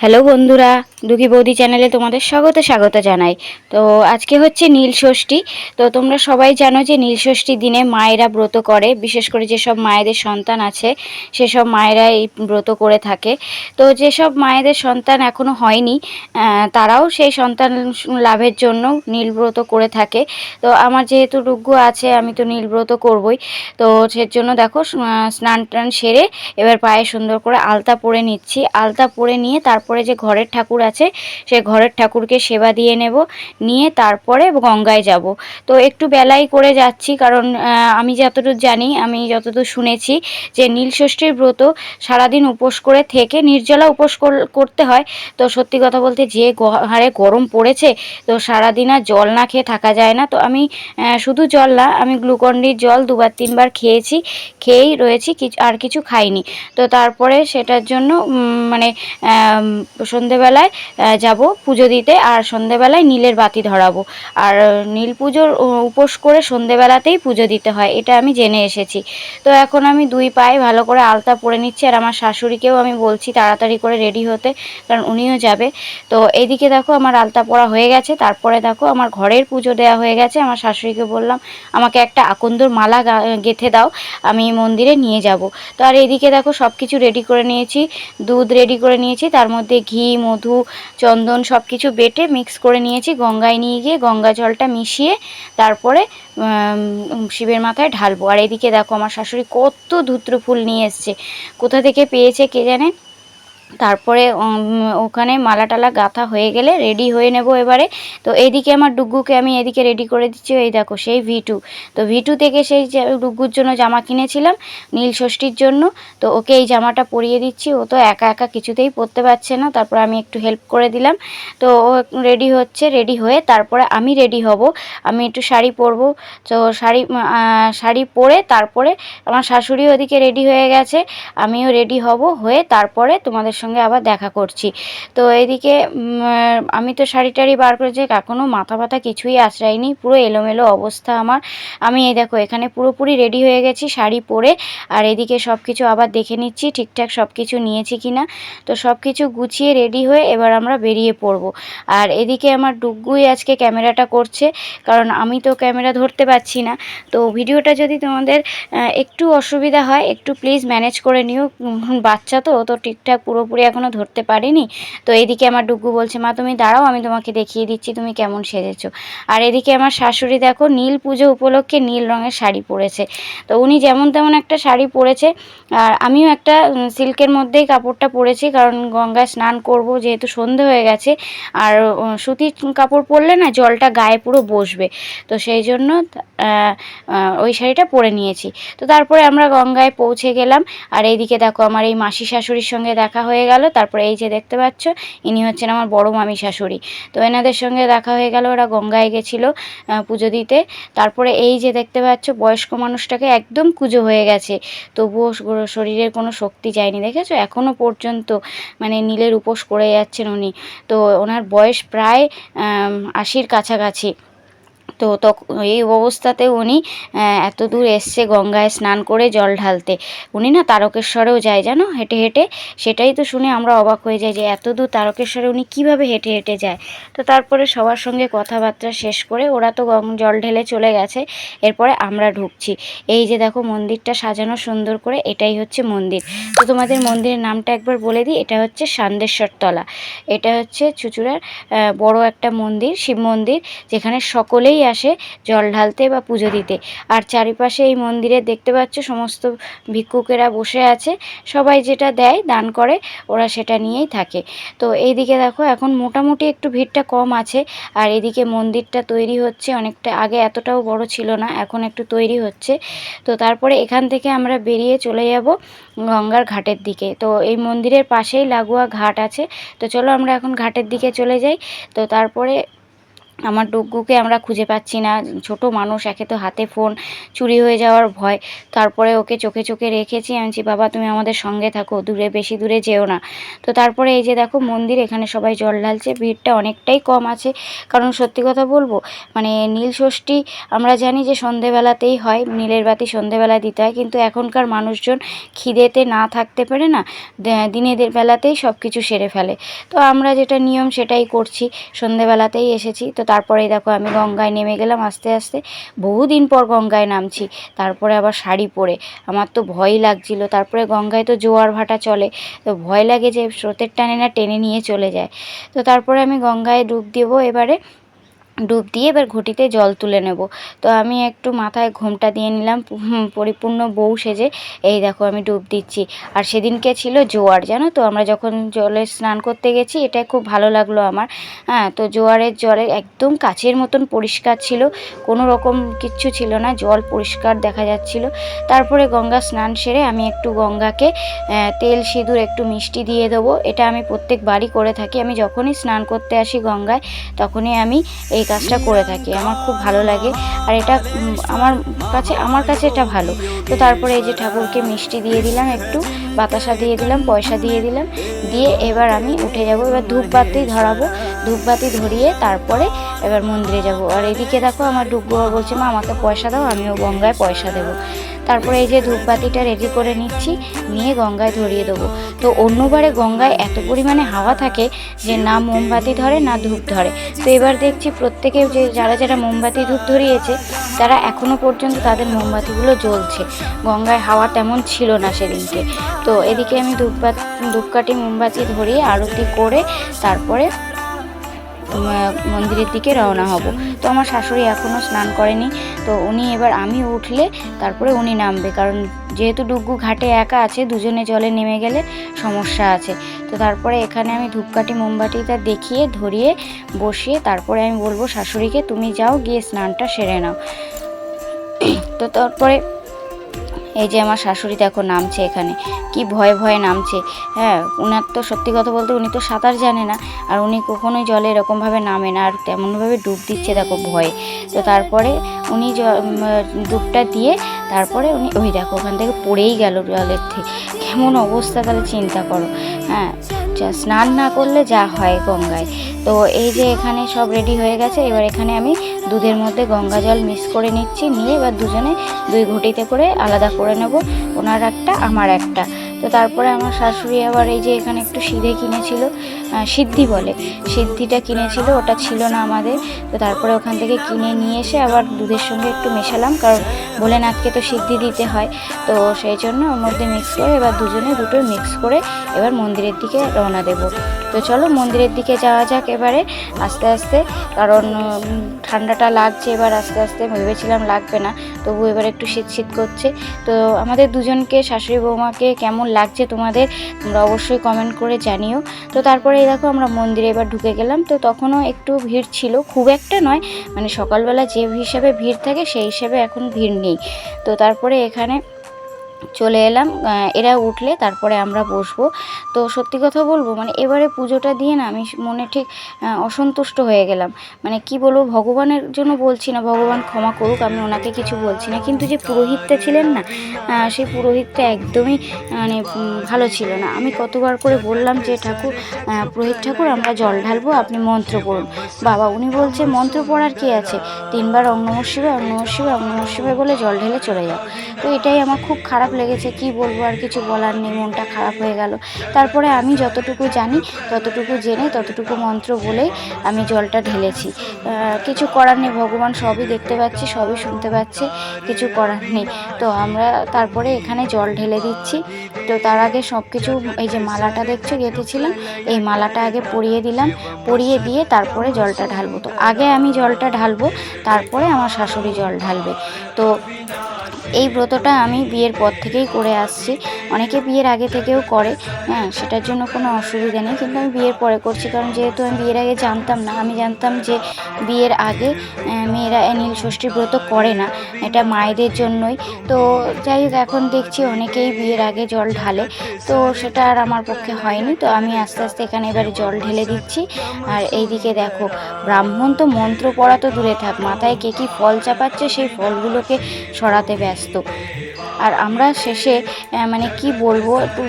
Hello বন্ধুরা দুঃখী বৌদি চ্যানেলে তোমাদের স্বাগত স্বাগত জানাই। তো আজকে হচ্ছে নীল ষষ্ঠী। তো তোমরা সবাই জানো যে নীল ষষ্ঠীর দিনে মায়েরা ব্রত করে, বিশেষ করে যেসব মায়েদের সন্তান আছে, সেসব মায়েরা এই ব্রত করে থাকে। তো যেসব মায়েদের সন্তান এখনও হয়নি তারাও সেই সন্তান লাভের জন্য নীল ব্রত করে থাকে। তো আমার যেহেতু রুগ্য আছে, আমি তো নীল ব্রত করবই। তো সেজন্য দেখো স্নান টান সেরে এবার পায়ে সুন্দর করে আলতা পরে নিচ্ছি। আলতা পরে নিয়ে তারপরে যে ঘরের ঠাকুর আছে, সে ঘরের ঠাকুরকে সেবা দিয়ে নেব। নিয়ে তারপরে গঙ্গায় যাব। তো একটু বেলাই করে যাচ্ছি, কারণ আমি যতদূর জানি, আমি যতদূর শুনেছি যে নীলষষ্ঠীর ব্রত সারাদিন উপোস করে থেকে নির্জলা উপোস কর- করতে হয়। তো সত্যি কথা বলতে যে হারে গরম পড়েছে, তো সারাদিন আর জল না খেয়ে থাকা যায় না। তো আমি শুধু জল না, আমি গ্লুকন্ডির জল দুবার তিনবার খেয়েছি, খেয়েই রয়েছি আর কিছু খাইনি। তো তারপরে সেটার জন্য মানে সন্ধেবেলায় যাব পুজো দিতে আর সন্ধেবেলায় নীলের বাতি ধরাবো। আর নীল পুজোর উপোস করে সন্ধেবেলাতেই পুজো দিতে হয়, এটা আমি জেনে এসেছি। তো এখন আমি দুই পায়ে ভালো করে আলতা পরে নিচ্ছি আর আমার শাশুড়িকেও আমি বলছি তাড়াতাড়ি করে রেডি হতে, কারণ উনিও যাবে। তো এইদিকে দেখো আমার আলতা পরা হয়ে গেছে, তারপরে দেখো আমার ঘরের পুজো দেওয়া হয়ে গেছে। আমার শাশুড়িকে বললাম, আমাকে একটা আকন্দর মালা গেঁথে দাও, আমি মন্দিরে নিয়ে যাব। তো আর এদিকে দেখো সব কিছু রেডি করে নিয়েছি, দুধ রেডি করে নিয়েছি, তার মধ্যে ঘি, মধু, চন্দন সব কিছু বেটে মিক্স করে নিয়েছি। গঙ্গায় নিয়ে গিয়ে গঙ্গা জলটা মিশিয়ে তারপরে শিবের মাথায় ঢালবো। আর এদিকে দেখো আমার শাশুড়ি কত ধুত্র ফুল নিয়ে এসছে। কোথা থেকে পেয়েছে কে জানে? তারপরে ওখানে মালা টালা গাঁথা হয়ে গেলে রেডি হয়ে নেব এবারে। তো এইদিকে আমার ডুগ্গুকে আমি এদিকে রেডি করে দিচ্ছি, এই দেখো সেই ভিটু। তো ভিটু থেকে সেই ডুগ্গুর জন্য জামা কিনেছিলাম, নীল ষষ্ঠীর জন্য। তো ওকে এই জামাটা পরিয়ে দিচ্ছি, ও তো একা একা কিছুতেই পরতে পারছে না, তারপর আমি একটু হেল্প করে দিলাম। তো ও রেডি হচ্ছে, রেডি হয়ে তারপরে আমি রেডি হব। আমি একটু শাড়ি পরবো। তো শাড়ি শাড়ি পরে তারপরে আমার শাশুড়ি ওদিকে রেডি হয়ে গেছে, আমিও রেডি হব, হয়ে তারপরে তোমাদের সঙ্গে আবার দেখা করছি। তো এদিকে আমি তো শাড়ি টাড়ি বার করেছি এখনও মাথা ব্যথা কিছুই আশ্রায়নি, পুরো এলোমেলো অবস্থা আমার। আমি এই দেখো, এখানে পুরোপুরি রেডি হয়ে গেছি শাড়ি পরে, আর এদিকে সব কিছু আবার দেখে নিচ্ছি, ঠিকঠাক সব কিছু নিয়েছি কিনা। তো সব কিছু গুছিয়ে রেডি হয়ে এবার আমরা বেরিয়ে পড়ব। আর এদিকে আমার ডুগ্গুই আজকে ক্যামেরাটা করছে, কারণ আমি তো ক্যামেরা ধরতে পারছি না। তো ভিডিওটা যদি তোমাদের একটু অসুবিধা হয়, একটু প্লিজ ম্যানেজ করে নিও। বাচ্চা তো তো ঠিকঠাক পুরোপুরি এখনও ধরতে পারিনি। তো এদিকে আমার ডুগ্গু বলছে, মা, তুমি দাঁড়াও, আমি তোমাকে দেখিয়ে দিচ্ছি, তুমি কেমন সেজেছো। আর এদিকে আমার শাশুড়ি দেখো, নীল পুজো উপলক্ষে নীল রঙের শাড়ি পরেছে। তো উনি যেমন তেমন একটা শাড়ি পরেছে, আর আমিও একটা সিল্কের মধ্যেই কাপড়টা পরেছি, কারণ গঙ্গায় স্নান করব, যেহেতু সন্ধে হয়ে গেছে, আর সুতির কাপড় পরলে না জলটা গায়ে পুরো বসবে। তো সেই জন্য ওই শাড়িটা পরে নিয়েছি। তো তারপরে আমরা গঙ্গায় পৌঁছে গেলাম, আর এইদিকে দেখো আমার এই মাসি শাশুড়ির সঙ্গে দেখা হয়ে গেল। তারপরে এই যে দেখতে পাচ্ছ, ইনি হচ্ছেন আমার বড় মামি শাশুড়ি। তো এনাদের সঙ্গে দেখা হয়ে গেল, ওরা গঙ্গায় গেছিল পুজো দিতে। তারপরে এই যে দেখতে পাচ্ছ, বয়স্ক মানুষটাকে একদম কুজো হয়ে গেছে। তবুও শরীরের কোনো শক্তি যায়নি, দেখেছ? এখনও পর্যন্ত মানে নীলের উপোস করে যাচ্ছেন উনি। তো ওনার বয়স প্রায় আশির কাছাকাছি। তো তখ- এই অবস্থাতে উনি এত দূর এসছে গঙ্গায় স্নান করে জল ঢালতে। উনি না তারকেশ্বরেও যায়, জানো? হেঁটে হেঁটে। সেটাই তো শুনে আমরা অবাক হয়ে যাই যে এত দূর তারকেশ্বরে উনি কীভাবে হেঁটে হেঁটে যায়। তো তারপরে সবার সঙ্গে কথাবার্তা শেষ করে ওরা তো জল ঢেলে চলে গেছে। এরপরে আমরা ঢুকছি। এই যে দেখো মন্দিরটা সাজানো সুন্দর করে, এটাই হচ্ছে মন্দির। তো তোমাদের মন্দিরের নামটা একবার বলে দিই, এটা হচ্ছে সান্দেশ্বর তলা এটা হচ্ছে চুচুড়ার বড় একটা মন্দির, শিব মন্দির, যেখানে সকলেই আসে জল ঢালতে বা পুজো দিতে। আর চারিপাশে এই মন্দিরে দেখতে পাচ্ছ সমস্ত ভিক্ষুকেরা বসে আছে। সবাই যেটা দেয়, দান করে, ওরা সেটা নিয়েই থাকে। তো এইদিকে দেখো, এখন মোটামুটি একটু ভিড়টা কম আছে। আর এদিকে মন্দিরটা তৈরি হচ্ছে অনেকটা আগে এতটাও বড় ছিল না, এখন একটু তৈরি হচ্ছে। তো তারপরে এখান থেকে আমরা বেরিয়ে চলে যাব গঙ্গার ঘাটের দিকে। তো এই মন্দিরের পাশেই লাগোয়া ঘাট আছে। তো চলো আমরা এখন ঘাটের দিকে চলে যাই। তো তারপরে আমার ডুগ্গুকে আমরা খুঁজে পাচ্ছি না। ছোট মানুষ, একে তো হাতে ফোন, চুরি হয়ে যাওয়ার ভয়। তারপরে ওকে চোখে চোখে রেখেছি। আমি বাবা, তুমি আমাদের সঙ্গে থাকো, দূরে, বেশি দূরে যেও না। তো তারপরে এই যে দেখো, মন্দির, এখানে সবাই জল ঢালছে। ভিড়টা অনেকটাই কম আছে। কারণ সত্যি কথা বলব মানে নীল ষষ্ঠী আমরা জানি যে সন্ধেবেলাতেই হয়, নীলের বাতি সন্ধেবেলা দিতে হয়। কিন্তু এখনকার মানুষজন খিদেতে না থাকতে পারে না, দে- দিনের বেলাতেই সব কিছু সেরে ফেলে। তো আমরা যেটা নিয়ম সেটাই করছি, সন্ধেবেলাতেই এসেছি। তো তারপরে দেখো আমি গঙ্গায় নেমে গেলাম আস্তে আস্তে। বহুদিন পর গঙ্গায় নামছি, তারপরে আবার শাড়ি পরে। আমার তো ভয় লাগছিল, তারপরে গঙ্গায় তো জোয়ার ভাটা চলে, তো ভয় লাগে যে স্রোতের টানে না টেনে নিয়ে চলে যায়। তো তারপরে আমি গঙ্গায় ডুব দেবো এবারে। ডুব দিয়ে এবার ঘটিতে জল তুলে নেব। তো আমি একটু মাথায় ঘোমটা দিয়ে নিলাম। পরিপূর্ণ বউ সেজে, এই দেখো, আমি ডুব দিচ্ছি। আর সেদিনকে ছিল জোয়ার, জানো তো? আমরা যখন জলে স্নান করতে গেছি এটা খুব ভালো লাগল আমার। হ্যাঁ তো জোয়ারের জলে একদম কাছের মতন পরিষ্কার ছিল। কোনো রকম কিচ্ছু ছিল না, জল পরিষ্কার দেখা যাচ্ছিল। তারপরে গঙ্গা স্নান সেরে আমি একটু গঙ্গাকে তেল, সিঁদুর, একটু মিষ্টি দিয়ে দেবো। এটা আমি প্রত্যেক বাড়ি করে থাকি। আমি যখনই স্নান করতে আসি গঙ্গায়, তখনই আমি এই কাজটা করে থাকি, আমার খুব ভালো লাগে। আর এটা আমার কাছে আমার কাছে এটা ভালো। তো তারপরে এই যে ঠাকুরকে মিষ্টি দিয়ে দিলাম একটু, বাতাসা দিয়ে দিলাম, পয়সা দিয়ে দিলাম, দিয়ে এবার আমি উঠে যাব, এবার ধূপবাতি ধরাবো ধূপবাতি ধরিয়ে তারপরে এবার মন্দিরে যাব। আর এদিকে দেখো আমার ডুবু বলছে, মা, আমাকে পয়সা দাও, আমিও গঙ্গায় পয়সা দেবো। তারপরে এই যে ধূপবাতিটা রেডি করে নিচ্ছি, নিয়ে গঙ্গায় ধরিয়ে দেবো। তো অন্যবারে গঙ্গায় এত পরিমাণে হাওয়া থাকে যে না মোমবাতি ধরে, না ধূপ ধরে। তো এবার দেখছি প্রত্যেকে যে যারা যারা মোমবাতি, ধূপ ধরিয়েছে, তারা এখনও পর্যন্ত তাদের মোমবাতিগুলো জ্বলছে। গঙ্গায় হাওয়া তেমন ছিল না সেদিনকে। তো এদিকে আমি ধূপবাতি, ধূপকাঠি, মোমবাতি ধরিয়ে আরতি করে তারপরে মন্দিরের দিকে রওনা হব। তো আমার শাশুড়ি এখনও স্নান করেনি। তো উনি এবার আমি উঠলে তারপরে উনি নামবে। কারণ যেহেতু ডুগ্গু ঘাটে একা আছে, দুজনে জলে নেমে গেলে সমস্যা আছে। তো তারপরে এখানে আমি ধূপকাঠি, মোমবাতিটা দেখিয়ে, ধরিয়ে, বসিয়ে তারপরে আমি বলব, শাশুড়িকে তুমি যাও, গিয়ে স্নানটা সেরে নাও। তো তারপরে এই যে আমার শাশুড়ি দেখো নামছে এখানে। কি ভয়ে ভয়ে নামছে। হ্যাঁ ওনার তো সত্যি কথা বলতে উনি তো সাঁতার জানে না, আর উনি কখনোই জলে এরকমভাবে নামে না, আর তেমনভাবে ডুব দিচ্ছে দেখো ভয়ে। তো তারপরে উনি ডুবটা দিয়ে তারপরে উনি, ওই দেখো ওখান থেকে পড়েই গেল জলের থেকে। কেমন অবস্থা তাহলে চিন্তা করো। হ্যাঁ যা স্নান না করলে যা হয় গঙ্গায়। তো এই যে এখানে সব রেডি হয়ে গেছে, এবার এখানে আমি দুধের মধ্যে গঙ্গা জল মিক্স করে নিচ্ছি। নিয়ে এবার দুজনে দুই ঘটিতে করে আলাদা করে নেব। ওনার একটা, আমার একটা। তো তারপরে আমার শাশুড়ি আবার এই যে এখানে একটু সিধে কিনেছিল সিদ্ধি বলে। সিদ্ধিটা কিনেছিল, ওটা ছিল না আমাদের। তো তারপরে ওখান থেকে কিনে নিয়ে এসে আবার দুধের সঙ্গে একটু মেশালাম, কারণ ভোলেনাথকে তো সিদ্ধি দিতে হয়। তো সেই জন্য ওর মধ্যে মিক্স করে এবার দুজনে দুটো মিক্স করে এবার মন্দিরের দিকে রওনা দেব। তো চলো মন্দিরের দিকে যাওয়া যাক এবারে আস্তে আস্তে। কারণ ঠান্ডাটা লাগছে এবার আস্তে আস্তে। ভেবেছিলাম লাগবে না, তবু এবার একটু শীত শীত করছে। তো আমাদের দুজনকে, শাশুড়ি বৌমাকে কেমন লাগছে তোমাদের, তোমরা অবশ্যই কমেন্ট করে জানিও। তো তারপরে এই দেখো আমরা মন্দিরে এবার ঢুকে গেলাম। তো তখনও একটু ভিড় ছিল, খুব একটা নয়। মানে সকালবেলা যে হিসাবে ভিড় থাকে, সেই হিসাবে এখন ভিড় নেই। তো তারপরে এখানে চলে এলাম এরা উঠলে তারপরে আমরা বসবো। তো সত্যি কথা বলব মানে এবারে পুজোটা দিয়ে না আমি মনে ঠিক অসন্তুষ্ট হয়ে গেলাম। মানে কি বলব, ভগবানের জন্য বলছি না, ভগবান ক্ষমা করুক, আমি ওনাকে কিছু বলছি না। কিন্তু যে পুরোহিতটা ছিলেন না সেই পুরোহিতটা একদমই মানে ভালো ছিল না। আমি কতবার করে বললাম যে, ঠাকুর পুরোহিত ঠাকুর, আমরা জল ঢালবো, আপনি মন্ত্র পড়ুন। বাবা, উনি বলছে, মন্ত্র পড়ার কি আছে? তিনবার অং নমঃ শিবায় বলে জল ঢেলে চলে যাও। তো এটাই আমার খুব খারাপ লেগেছে, কি বলব আর কিছু বলার নেই, মনটা খারাপ হয়ে গেল। তারপরে আমি যতটুকু জানি, ততটুকু জেনে, ততটুকু মন্ত্র বলেই আমি জলটা ঢেলেছি। কিছু করার নেই, ভগবান সবই দেখতে পাচ্ছি, সবই শুনতে পাচ্ছি, কিছু করার নেই। তো আমরা তারপরে এখানে জল ঢেলে দিচ্ছি। তো তার আগে সব কিছু এই যে মালাটা দেখছ, গেঁথেছিলাম, এই মালাটা আগে পরিয়ে দিলাম, পরিয়ে দিয়ে তারপরে জলটা ঢালবো। তো আগে আমি জলটা ঢালবো, তারপরে আমার শাশুড়ি জল ঢালবে। তো এই ব্রতটা আমি বিয়ের পর থেকেই করে আসছি। অনেকে বিয়ের আগে থেকেও করে হ্যাঁ সেটার জন্য কোনো অসুবিধা নেই, কিন্তু আমি বিয়ের পরে করছি, কারণ যেহেতু আমি বিয়ের আগে জানতাম না, আমি জানতাম যে বিয়ের আগে মেয়েরা নীল ষষ্ঠী ব্রত করে না, এটা মায়েদের জন্যই। তো যাই হোক, এখন দেখছি অনেকেই বিয়ের আগে জল ঢালে, তো সেটা আর আমার পক্ষে হয়নি, তো আমি আস্তে আস্তে এখানে এবারে জল ঢেলে দিচ্ছি। আর এইদিকে দেখো, ব্রাহ্মণ তো মন্ত্র পড়া তো দূরে থাক, মাথায় কে কী ফল চাপাচ্ছে, সেই ফলগুলোকে সরাতে ব্যস্ত। আর আমরা শেষে মানে কি বলব, একটু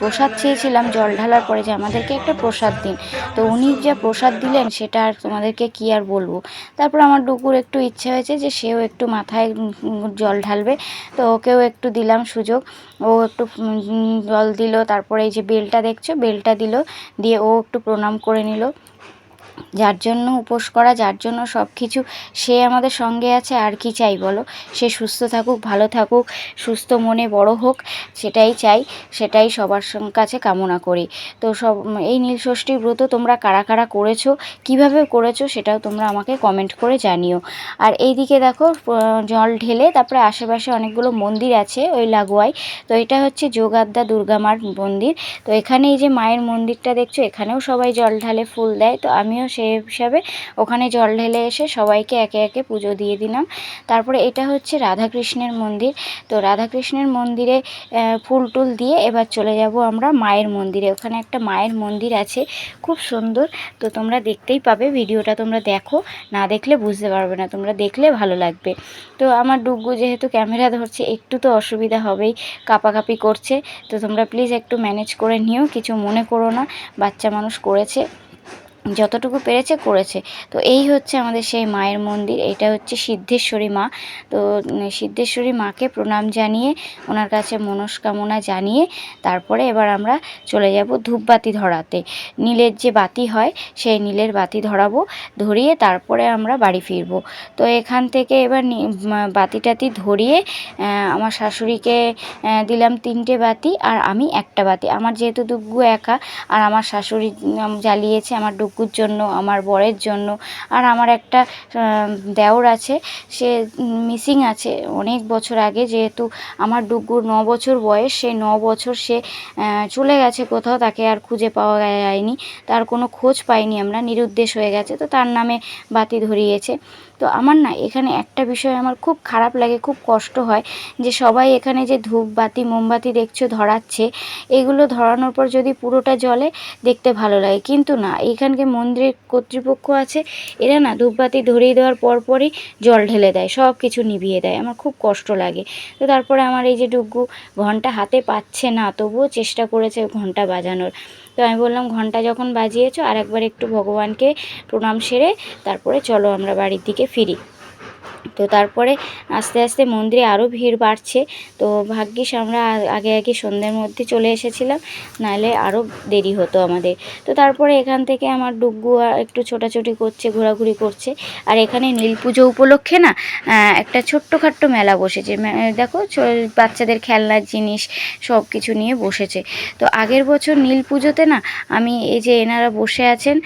প্রসাদ চেয়েছিলাম জল ঢালার পরে যে আমাদেরকে একটা প্রসাদ দিন। তো উনি যা প্রসাদ দিলেন সেটা আর তোমাদেরকে কি আর বলব? তারপর আমার ডুকুর একটু ইচ্ছে হয়েছে যে সেও একটু মাথায় জল ঢালবে। তো ওকেও একটু দিলাম সুযোগ। ও একটু জল দিল। তারপরে এই যে বেলটা দেখছ? বেলটা দিল। দিয়ে ও একটু প্রণাম করে নিল। যার জন্য উপোস করা, যার জন্য সব কিছু সে আমাদের সঙ্গে আছে, আর কি চাই বলো? সে সুস্থ থাকুক, ভালো থাকুক, সুস্থ মনে বড় হোক, সেটাই চাই, সেটাই সবার কাছে কামনা করি। তো সব, এই নীলষষ্ঠীর ব্রত তোমরা কারা কারা করেছ, কীভাবে করেছ সেটাও তোমরা আমাকে কমেন্ট করে জানিও। আর এইদিকে দেখো জল ঢেলে তারপরে আশেপাশে অনেকগুলো মন্দির আছে ওই লাগোয়ায়। তো এটা হচ্ছে যোগাদ্দা দুর্গা মার মন্দির। তো এখানে এই যে মায়ের মন্দিরটা দেখছ, এখানেও সবাই জল ঢালে ফুল দেয়। তো আমিও সেই হিসাবে ওখানে জল ঢেলে এসে সবাইকে একে একে পুজো দিয়ে দিলাম। তারপরে এটা হচ্ছে রাধাকৃষ্ণের মন্দির। তো রাধাকৃষ্ণের মন্দিরে ফুল টুল দিয়ে এবার চলে যাব আমরা মায়ের মন্দিরে। ওখানে একটা মায়ের মন্দির আছে, খুব সুন্দর। তো তোমরা দেখতেই পাবে, ভিডিওটা তোমরা দেখো। না দেখলে বুঝতে পারবে না, তোমরা দেখলে ভালো লাগবে। তো আমার ডুগ্গু যেহেতু ক্যামেরা ধরছে, একটু তো অসুবিধা হবেই, কাপাকাপি করছে। তো তোমরা প্লিজ একটু ম্যানেজ করে নিও, কিছু মনে করো না। বাচ্চা মানুষ করেছে। যতটুকু পেরেছে করেছে। তো এই হচ্ছে আমাদের সেই মায়ের মন্দির এটা হচ্ছে সিদ্ধেশ্বরী মা। তো সিদ্ধেশ্বরী মাকে প্রণাম জানিয়ে, ওনার কাছে মনস্কামনা জানিয়ে, তারপরে এবার আমরা চলে যাব ধূপবাতি ধরাতে। নীলের যে বাতি হয়, সেই নীলের বাতি ধরাবো, ধরিয়ে তারপরে আমরা বাড়ি ফিরবো। তো এখান থেকে এবার বাতি টাতি ধরিয়ে আমার শাশুড়িকে দিলাম তিনটে বাতি, আর আমি একটা বাতি। আমার যেহেতু ডুগ্গু একা, আর আমার শাশুড়ি জ্বালিয়েছে, আমার ডুগ্গুর জন্য, আমার বরের জন্য, আর আমার একটা দেওর আছে, সে মিসিং আছে অনেক বছর আগে, যেহেতু আমার ডুগুর ন বছর বয়স সেই ন বছর সে চলে গেছে কোথাও, তাকে আর খুঁজে পাওয়া যায়নি, তার কোনো খোঁজ পাইনি আমরা, নিরুদ্দেশ হয়ে গেছে, তো তার নামে বাতি ধরিয়েছে। তো আমার না এখানে একটা বিষয় আমার খুব খারাপ লাগে, খুব কষ্ট হয় যে সবাই এখানে যে ধূপ বাতি মোমবাতি দেখছ ধরাচ্ছে, এগুলো ধরানোর পর যদি পুরোটা জলে দেখতে ভালো লাগে। কিন্তু না, এখানকে মন্দিরের কর্তৃপক্ষ আছে, এরা না ধূপবাতি ধরিয়ে দেওয়ার পরপরই জল ঢেলে দেয় সব কিছু নিভিয়ে দেয়। আমার খুব কষ্ট লাগে। তো তারপরে আমার এই যে ডুগ্গু ঘণ্টা হাতে পাচ্ছে না, তবুও চেষ্টা করেছে ঘণ্টা বাজানোর। তো আমি বললাম, ঘণ্টা যখন বাজিয়েছো আর একবার একটু ভগবানকে প্রণাম সেরে তারপরে চলো আমরা বাড়ির দিকে ফিরি। তো তারপরে আস্তে আস্তে মন্দিরে আরও ভিড় বাড়ছে। তো ভাগ্যিস আমরা আগে আগে সন্ধ্যের মধ্যে চলে এসেছিলাম, নাহলে আরও দেরি হতো আমাদের। তো তারপরে এখান থেকে আমার ডুগ্গু একটু ছোটাছুটি করছে, ঘোরাঘুরি করছে। আর এখানে নীল পুজো উপলক্ষে না একটা ছোট্টখাট্ট মেলা বসেছে। দেখো বাচ্চাদের খেলনার জিনিস সব কিছু নিয়ে বসেছে। তো আগের বছর নীল পুজোতে না, আমি এই যে এনারা বসে আছেন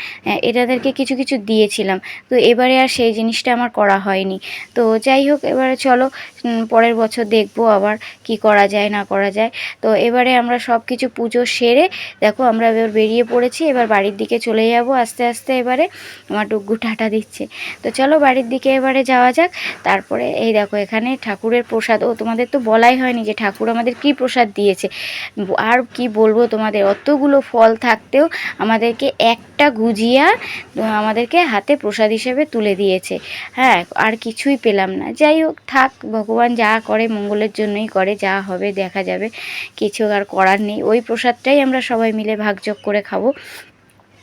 এনাদেরকে কিছু কিছু দিয়েছিলাম। তো এবারে আর সেই জিনিসটা আমার করা হয়নি। তো যাই হোক, এবারে চলো পরের বছর দেখব আবার কি করা যায়, না করা যায়। তো এবারে আমরা সব কিছু পুজো সেরে, দেখো আমরা এবার বেরিয়ে পড়েছি, এবার বাড়ির দিকে চলে যাব আস্তে আস্তে এবারে। আমার ডুগ্গু টাটা দিচ্ছে। তো চলো বাড়ির দিকে এবারে যাওয়া যাক। তারপরে এই দেখো এখানে ঠাকুরের প্রসাদ, ও তোমাদের তো বলাই হয়নি যে ঠাকুর আমাদের কি প্রসাদ দিয়েছে। আর কি বলব তোমাদের, অতগুলো ফল থাকতেও আমাদেরকে একটা গুজিয়া, আমাদেরকে হাতে প্রসাদ হিসেবে তুলে দিয়েছে। হ্যাঁ আর কিছুই পেলাম না। যাই হোক, থাক, ভগবান যা করে মঙ্গলের জন্যই করে, যা হবে দেখা যাবে। কিছু আর করার নেই। ওই প্রসাদটাই আমরা সবাই মিলে ভাগযোগ করে খাব।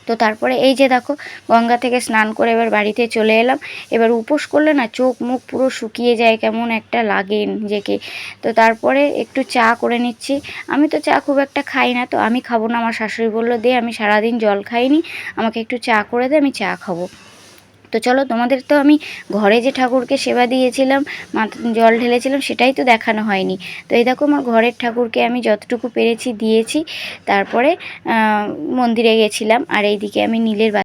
তো তারপরে এই যে দেখো, গঙ্গা থেকে স্নান করে এবার বাড়িতে চলে এলাম। এবার উপোস করলে না চোখ মুখ পুরো শুকিয়ে যায়, কেমন একটা লাগে নিজেকে। তো তারপরে একটু চা করে নিচ্ছি। আমি তো চা খুব একটা খাই না, তো আমি খাব না। আমার শাশুড়ি বলল, দে, আমি সারাদিন জল খাইনি। আমাকে একটু চা করে দে, আমি চা খাব। তো চলো তোমাদের তো আমি ঘরে যে ঠাকুরকে সেবা দিয়েছিলাম জল ঢেলেছিলাম সেটাই তো দেখানো হয়নি। তো এই দেখো আমার ঘরের ঠাকুরকে আমি যতটুকু পেরেছি দিয়েছি, তারপরে মন্দিরে গেছিলাম আর এইদিকে আমি নীলের